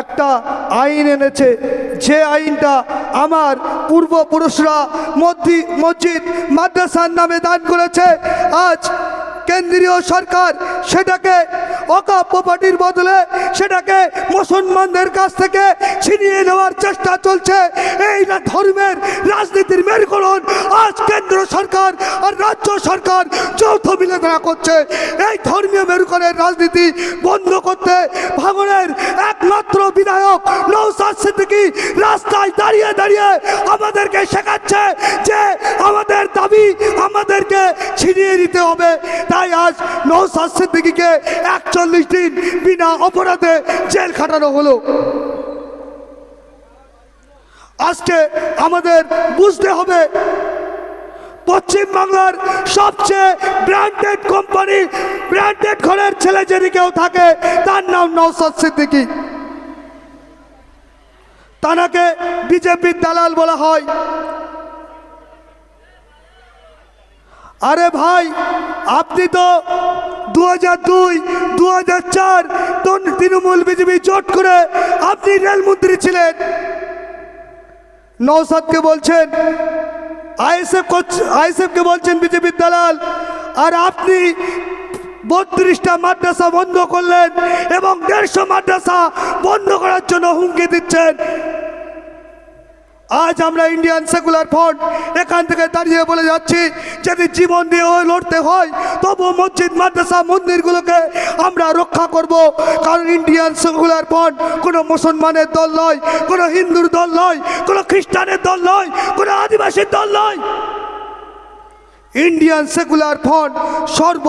একটা আইন এনেছে। যে আইনটা আমার পূর্বপুরুষরা মসজিদ মসজিদ মাদ্রাসার নামে দান করেছে। আজ কেন্দ্রীয় সরকার সেটাকে অকা প্রপার্টির বদলে সেটাকে মুসলমানদের কাছ থেকে ছিনিয়ে নেওয়ার চেষ্টা চলছে। এই না ধর্মের রাজনীতির মেরুকরণ আজ কেন্দ্র সরকার আর রাজ্য সরকার যৌথ মিলেধরা করছে। এই ধর্মীয় মেরুকরণের রাজনীতি বন্ধ করতে ভাঙনের একমাত্র বিধায়ক নৌসাদ সিদ্দিকী রাস্তায় দাঁড়িয়ে দাঁড়িয়ে আমাদেরকে শেখাচ্ছে যে আমাদের দাবি আমাদেরকে ছিনিয়ে নিতে হবে। তাই আজ নৌসাদ সিদ্দিকীকে একচল্লিশ দিন বিনা অপরাধে জেল খাটানো হলো। আজকে আমাদের বুঝতে হবে, পশ্চিম বাংলার সবচেয়ে ব্র্যান্ডেড কোম্পানি, ব্র্যান্ডেড ঘরের ছেলে যদি কেউ থাকে, তার নাম নৌসাদ সিদ্দিকী। তানাকে বিজেপির দালাল বলা হয়। আরে ভাই, আপনি তো দু হাজার দুই দু হাজার চার তৃণমূল বিজেপি জোট করে আপনি রেলমন্ত্রী ছিলেন। নৌসাদকে বলছেন, আইএসএফ আইএসএফকে বলছেন বিজেপির দালাল, আর আপনি বত্রিশটা মাদ্রাসা বন্ধ করলেন এবং দেড়শো মাদ্রাসা বন্ধ করার জন্য হুমকি দিচ্ছেন। আজ আমরা ইন্ডিয়ান সেকুলার ফ্রন্ট এখান থেকে দাঁড়িয়ে বলে যাচ্ছি, যদি জীবন দিয়ে লড়তে হয় তবু মসজিদ, মাদ্রাসা, মন্দিরগুলোকে আমরা রক্ষা করব। কারণ ইন্ডিয়ান সেকুলার ফ্রন্ট কোনো মুসলমানের দল নয়, কোনো হিন্দুর দল নয়, কোনো খ্রিস্টানের দল নয়, কোনো আদিবাসীর দল নয়। ইন্ডিয়ান সেকুলার ফ্রন্ট সর্ব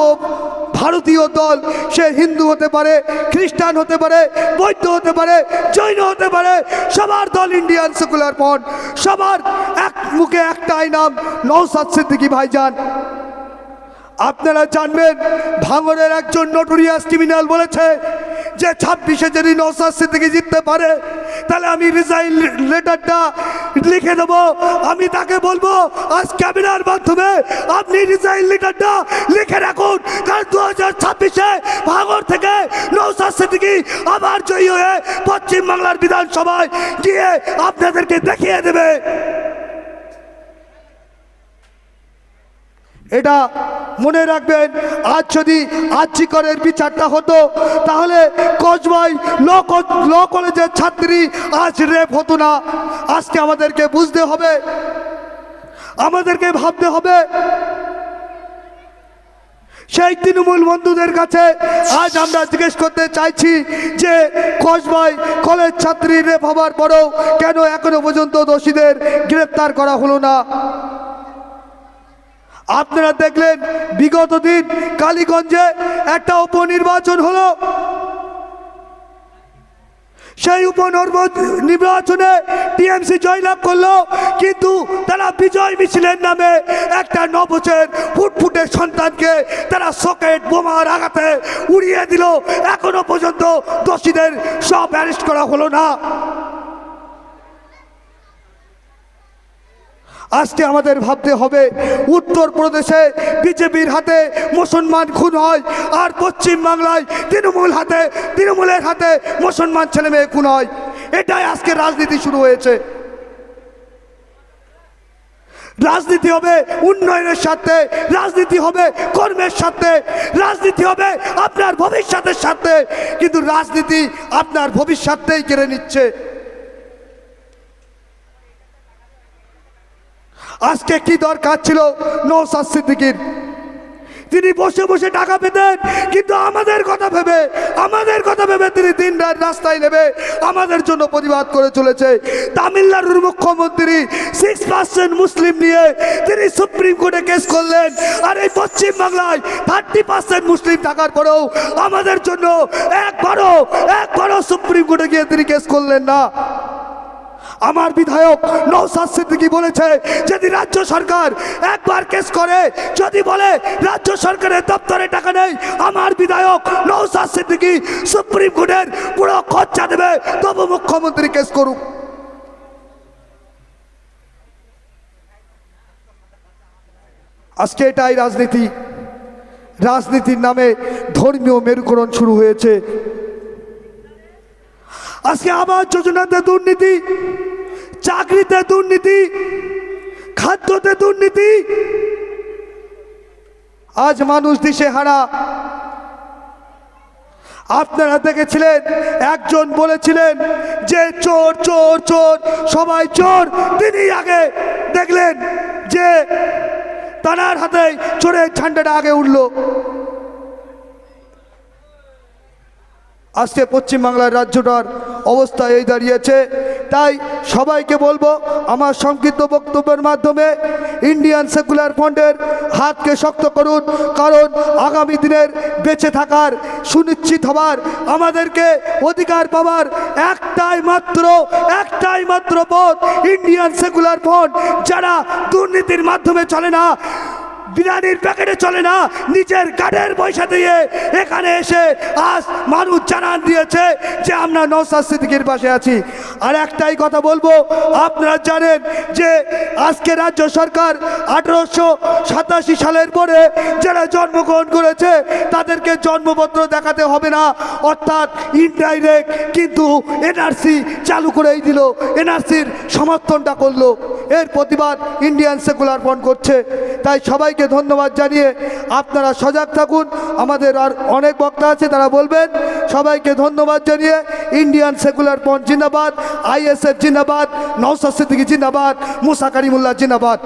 ভারতীয় দল, সে হিন্দু হতে পারে, খ্রিস্টান হতে পারে, বৌদ্ধ হতে পারে, জৈন হতে পারে, সবার দল ইন্ডিয়ান সেকুলার ফ্রন্ট, সবার এক মুখে একটাই নাম নৌসাদ সিদ্দিকী ভাইজান। আপনারা জানবেন ভাঙরের একজন নোটোরিয়াস ক্রিমিনাল বলেছে যে ছাব্বিশে যদি নৌসাদ সিদ্দিকী জিততে পারে তাহলে আমি রিজাইন লেটারটা লিখে দেব। আমি তাকে বলব, আজ ক্যাবিনার মাধ্যমে আপনি রিজাইন লেটারটা লিখে রাখুন। কারণ দু হাজার ছাব্বিশে ভাগর থেকে নৌসাদ সিদ্দিকি আবার জয়ী হয়ে পশ্চিমবাংলার বিধানসভায় গিয়ে আপনাদেরকে দেখিয়ে দেবে। এটা মনে রাখবেন, আজ যদি আর্যিকরের বিচারটা হতো, তাহলে কসবাই ল ল কলেজের ছাত্রী আজ রেপ হতো না। আজকে আমাদেরকে বুঝতে হবে, আমাদেরকে ভাবতে হবে। সেই তৃণমূল বন্ধুদের কাছে আজ আমরা জিজ্ঞেস করতে চাইছি যে কসবাই কলেজ ছাত্রী রেপ হবার পরেও কেন এখনও পর্যন্ত দোষীদের গ্রেপ্তার করা হলো না? আপনারা দেখলেন বিগত দিন কালীগঞ্জে একটা উপনির্বাচন হলো। সেই উপনির্বাচনে টিএমসি জয়লাভ করল, কিন্তু তারা বিজয় মিছিলের নামে একটা নবচের ফুটফুটে সন্তানকে তারা সকেট বোমার আঘাতে উড়িয়ে দিল। এখনও পর্যন্ত দোষীদের সব অ্যারেস্ট করা হলো না। আজকে আমাদের ভাবতে হবে, উত্তরপ্রদেশে বিজেপির হাতে মুসলমান খুন হয় আর পশ্চিম বাংলায় তৃণমূল হাতে, তৃণমূলের হাতে মুসলমান ছেলে মেয়ে খুন হয়। এটাই আজকে রাজনীতি শুরু হয়েছে। রাজনীতি হবে উন্নয়নের সাথে রাজনীতি হবে কর্মের সাথে রাজনীতি হবে আপনার ভবিষ্যতের সাথে কিন্তু রাজনীতি আপনার ভবিষ্যৎটাই কেড়ে নিচ্ছে। আজকে কি দরকার ছিল? নৌসাদ সিদ্দিকির। তিনি বসে বসে টাকা পেতেন, কিন্তু আমাদের কথা ভেবে, আমাদের কথা ভেবে তিনি দিন রাত রাস্তায় নেবে আমাদের জন্য প্রতিবাদ করে চলেছে। তামিলনাড়ুর মুখ্যমন্ত্রী সিক্স পার্সেন্ট মুসলিম নিয়ে তিনি সুপ্রিম কোর্টে কেস করলেন। আর এই পশ্চিম বাংলায় থার্টি পার্সেন্ট মুসলিম থাকার পরেও আমাদের জন্য একবারও একবারও সুপ্রিম কোর্টে গিয়ে তিনি কেস করলেন না। আমার বিধায়ক নৌসাদ সিদ্দিকী বলেছে, যদি রাজ্য সরকার একবার কেস করে, যদি বলে রাজ্য সরকারের দপ্তরে টাকা নেই, আমার বিধায়ক নৌসাদ সিদ্দিকী সুপ্রিম কোর্টের পুরো খরচা দেবে, তবু মুখ্যমন্ত্রী কেস করুক। আজকে এটাই রাজনীতি। রাজনীতির নামে ধর্মীয় মেরুকরণ শুরু হয়েছে। আজকে আবাস যোজনাতে দুর্নীতি, চাকরিতে দুর্নীতি, খাদ্যতে দুর্নীতি। আজ মানুষ দিশে হারা আপনারা দেখেছিলেন, একজন বলেছিলেন যে চোর চোর চোর, সবাই চোর, তিনি আগে দেখলেন যে তানার হাতে চোরের ঝান্ডাটা আগে উঠল। আজকে পশ্চিমবাংলার রাজ্যটার অবস্থা এই দাঁড়িয়েছে। তাই সবাইকে বলব, আমার সংক্ষিপ্ত বক্তব্যের মাধ্যমে ইন্ডিয়ান সেকুলার ফ্রন্টের হাতকে শক্ত করুন, কারণ আগামী দিনের বেঁচে থাকার, সুনিশ্চিত হবার, আমাদেরকে অধিকার পাওয়ার একটাই মাত্র একটাই মাত্র পথ ইন্ডিয়ান সেকুলার ফ্রন্ট যারা দুর্নীতির মাধ্যমে চলে না বিরিয়ানির প্যাকেটে চলে না, নিজের গাড়ের পয়সা দিয়ে এখানে এসে আজ মানুষ জানান দিয়েছে যে আমরা নৌসাদ সিদ্দিকির পাশে আছি। আর একটাই কথা বলব, আপনারা জানেন যে আজকে রাজ্য সরকার আঠারোশো সাতাশি সালের পরে যারা জন্মগ্রহণ করেছে, তাদেরকে জন্মপত্র দেখাতে হবে না। অর্থাৎ ইনডাইরেক্ট কিন্তু এনআরসি চালু করেই দিল এনআরসির সমর্থনটা করল। এর প্রতিবাদ ইন্ডিয়ান সেকুলার ফ্রন্ট করছে। তাই সবাইকে ধন্যবাদ জানিয়ে আপনারা সজাগ থাকুন। আমাদের আর অনেক বক্তা আছে, তারা বলবেন, সবাইকে ধন্যবাদ জানিয়ে ইন্ডিয়ান সেকুলার ফ্রন্ট জিন্দাবাদ। আইএসএফ জিন্দাবাদ নৌসাদ সিদ্দিকি জিন্দাবাদ মুসা কারিমুল্লাহ জিন্দাবাদ।